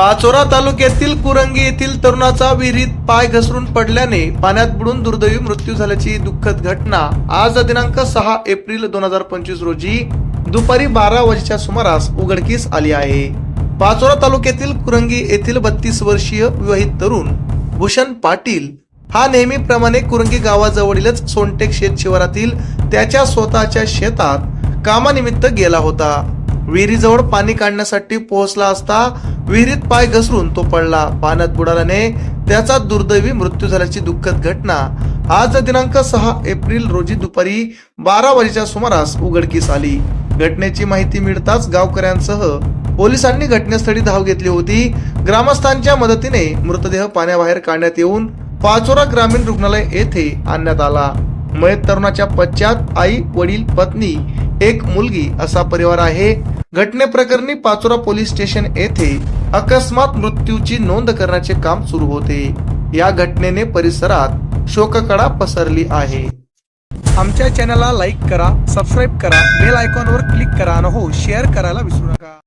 पाचोरा तालुक्यातील कुरंगी येथील तरुणाचा विहिरीत पाय घसरून पडल्याने पाण्यात बुडून दुर्दैवी मृत्यू झाल्याची दुःखद घटना. आज दिनांक सहा एप्रिल दोन हजार पंचवीस रोजी दुपारी बारा वाजेच्या सुमारास उघडकीस आली आहे. पाचोरा तालुक्यातील कुरंगी येथील बत्तीस वर्षीय विवाहित तरुण भूषण पाटील हा नेहमीप्रमाणे कुरंगी गावाजवळीलच सोनटेक शेत शिवारातील त्याच्या स्वतःच्या शेतात कामानिमित्त गेला होता. विहिरीजवळ पाणी काढण्यासाठी पोहोचला असता विहिरीत पाय घसरून तो पडला. पाण्यात बुडाल्याने त्याचा दुर्दैवी मृत्यू झाल्याची दुःखद घटना. आज दिनांक सहा एप्रिल रोजी दुपारी बारा वाजेच्या सुमारास उघडकीस आली. घटनेची माहिती मिळताच गावकऱ्यांसह पोलिसांनी घटनास्थळी धाव घेतली होती. ग्रामस्थांच्या मदतीने मृतदेह पाण्याबाहेर काढण्यात येऊन पाचोरा ग्रामीण रुग्णालय येथे आणण्यात आला. मयत तरुणाच्या पश्चात आई वडील पत्नी एक मुलगी असा परिवार आहे. घटनेप्रकरणी पाचोरा पोलीस स्टेशन येथे अकस्मात मृत्यूची नोंद करण्याचे काम सुरू होते. या घटनेने परिसरात शोककडा पसरली आहे. आमच्या चॅनलला लाईक करा सबस्क्राईब करा बेल आयकॉनवर क्लिक करा न हो शेअर करायला विसरू नका.